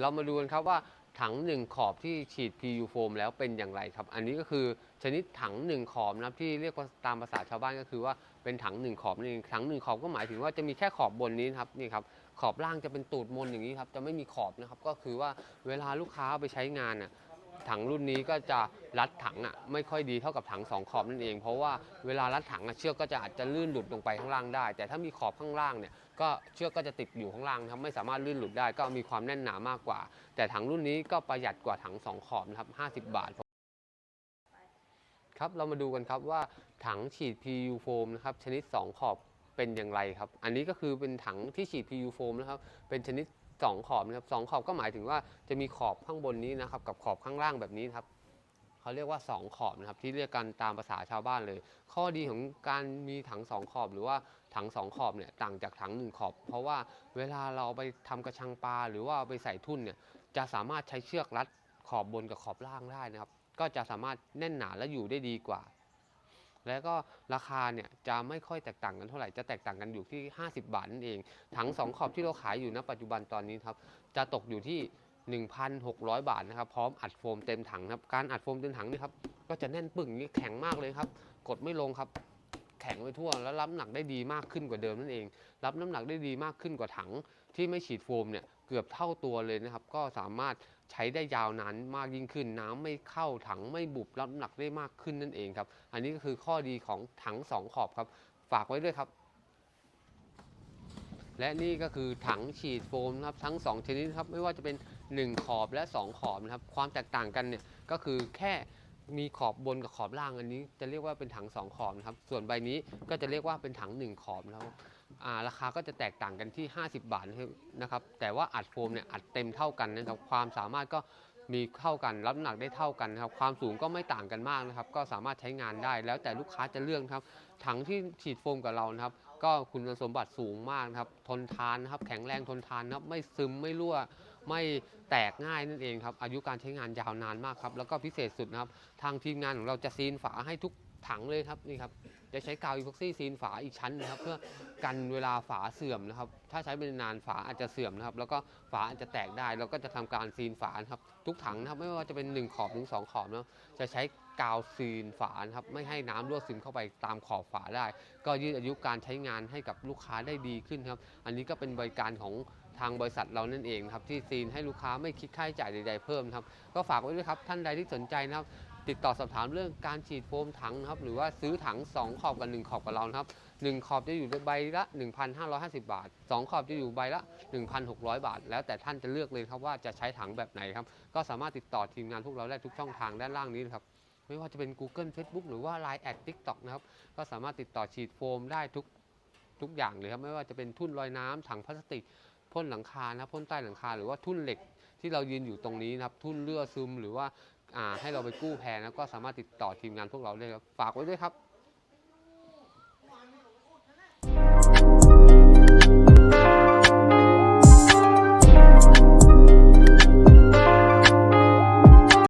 เรามาดูกันครับว่าถังหนึ่งขอบที่ฉีด PU โฟมแล้วเป็นอย่างไรครับ อันนี้ก็คือชนิดถังหนึ่งขอบนะครับที่เรียกว่าตามภาษาชาวบ้านก็คือว่าเป็นถังหนึ่งขอบนี่เองถังหนึ่งขอบก็หมายถึงว่าจะมีแค่ขอบบนนี้ครับนี่ครับขอบล่างจะเป็นตูดมนอย่างนี้ครับจะไม่มีขอบนะครับก็คือว่าเวลาลูกค้าเอาไปใช้งานน่ะ ถังรุ่นนี้ก็จะรัดถังอะไม่ค่อยดีเท่ากับถังสองขอบนั่นเอง เพราะว่าเวลารัดถังอะเชือกก็จะอาจจะลื่นหลุดลงไปข้างล่างได้ แต่ถ้ามีขอบข้างล่างเนี่ยก็เชือกก็จะติดอยู่ข้างล่างนะครับไม่สามารถลื่นหลุดได้ก็มีความแน่นหนามากกว่า แต่ถังรุ่นนี้ก็ประหยัดกว่าถัง2ขอบนะครับ50 บาทครับเรามาดูกันครับว่าถังฉีด PU โฟมนะครับชนิด 2 ขอบเป็นอย่างไรครับ อันนี้ก็คือเป็นถังที่ฉีด PU โฟมนะครับเป็นชนิด 2 ขอบนะครับสองขอบก็หมายถึงว่าจะมีขอบข้างบนนี้นะครับกับขอบข้างล่างแบบนี้ครับเขาเรียกว่า 2 ขอบนะครับที่เรียกกันตามภาษาชาวบ้านเลย ข้อดีของการมีถัง 2 ขอบหรือว่าถัง 2 ขอบเนี่ยต่างจากถัง 1 ขอบ เพราะว่าเวลาเราไปทำกระชังปลาหรือว่าเอาไปใส่ทุ่นเนี่ยจะสามารถใช้เชือกรัดขอบบนกับขอบล่างได้นะครับก็จะสามารถแน่นหนาและอยู่ได้ดีกว่า แล้วก็ราคาเนี่ยจะไม่ค่อยแตกต่างกันเท่าไหร่ จะแตกต่างกันอยู่ที่ 50 บาทนั่นเอง ถัง 2 ขอบที่เราขายอยู่ณปัจจุบันตอนนี้ครับ จะตกอยู่ที่ 1,600 บาทนะครับ พร้อมอัดโฟมเต็มถังครับ การอัดโฟมเต็มถังนี่ครับ ก็จะแน่นปึ่งนี้แข็งมากเลยครับ กดไม่ลงครับ แข็งไปทั่ว แล้วรับน้ำหนักได้ดีมากขึ้นกว่าเดิมนั่นเอง รับน้ำหนักได้ดีมากขึ้นกว่าถังที่ไม่ฉีดโฟมเนี่ย เกือบเท่าตัวเลยนะครับ ก็สามารถ ใช้ได้ยาวนานมากยิ่งขึ้น น้ำไม่เข้าถังไม่บุบรับน้ำหนักได้มากขึ้นนั่นเองครับ อันนี้ก็คือข้อดีของถังสองขอบครับ ฝากไว้ด้วยครับ และนี่ก็คือถังฉีดโฟมครับทั้ง 2 ชนิดครับไม่ว่าจะเป็น 1 ขอบและ 2 ขอบนะครับ ความแตกต่างกันเนี่ยก็คือแค่มีขอบบนกับขอบล่างอันนี้จะเรียกว่าเป็นถัง 2 ขอบนะครับ ส่วนใบนี้ก็จะเรียกว่าเป็นถัง 1 ขอบนะครับ ราคาก็จะแตกต่างกันที่ 50 บาทนะครับแต่ว่าอัดโฟมเนี่ยอัดเต็มเท่ากันนะครับความสามารถก็มีเท่ากันรับน้ำหนักได้เท่ากันนะครับความสูงก็ไม่ต่างกันมากนะครับก็สามารถใช้งานได้แล้วแต่ลูกค้าจะเลือกครับถังที่ฉีดโฟมกับเรานะครับก็คุณสมบัติสูงมากนะครับทนทานนะครับแข็งแรงทนทานนะครับไม่ซึมไม่รั่วไม่แตกง่ายนั่นเองครับอายุการใช้งานยาวนานมากครับแล้วก็พิเศษสุดนะครับทางทีมงานของเราจะซีนฝาให้ทุก ถังเลยครับนี่ครับจะใช้กาวอีพ็อกซี่ซีนฝาอีกชั้นนะครับ เพื่อกันเวลาฝาเสื่อมนะครับ ถ้าใช้เป็นนานฝาอาจจะเสื่อมนะครับ แล้วก็ฝาอาจจะแตกได้เราก็จะทำการซีนฝานะครับทุกถังนะครับไม่ว่าจะเป็น 1 ขอบถึง2ขอบนะจะใช้กาวซีนฝานะครับไม่ให้น้ำรั่วซึมเข้าไปตามขอบฝาได้ ก็ยืดอายุการใช้งานให้กับลูกค้าได้ดีขึ้นครับ อันนี้ก็เป็นบริการของทางบริษัทเรานั่นเองครับที่ซีนให้ลูกค้าไม่คิดค่าใช้จ่ายใดๆเพิ่มนะครับก็ฝากไว้ด้วยครับท่านใดที่สนใจนะครับ ติดต่อสอบถามเรื่องการฉีดโฟมถังนะครับ หรือว่าซื้อถัง 2 ขอบกับ 1 ขอบกับเรานะครับ 1 ขอบจะอยู่ใบละ 1,550 บาท 2 ขอบจะอยู่ใบละ 1,600 บาท แล้วแต่ท่านจะเลือกเลยครับว่าจะใช้ถังแบบไหนครับ ก็สามารถติดต่อทีมงานพวกเราได้ทุกช่องทางด้านล่างนี้นะครับไม่ว่าจะเป็น Google Facebook หรือว่า Line แอด TikTok นะครับ ก็สามารถติดต่อฉีดโฟมได้ทุกทุกอย่างเลยครับ ไม่ว่าจะเป็นทุ่นลอยน้ำถังพลาสติกพ่นหลังคานะครับพ่นใต้หลังคา หรือว่าทุ่นเหล็กที่เรายืนอยู่ตรงนี้นะครับ ทุ่นเลื่อซึมหรือว่า ให้เราไปกู้แพรนะก็สามารถติดต่อทีมงานพวกเราได้ครับฝากไว้ด้วยครับ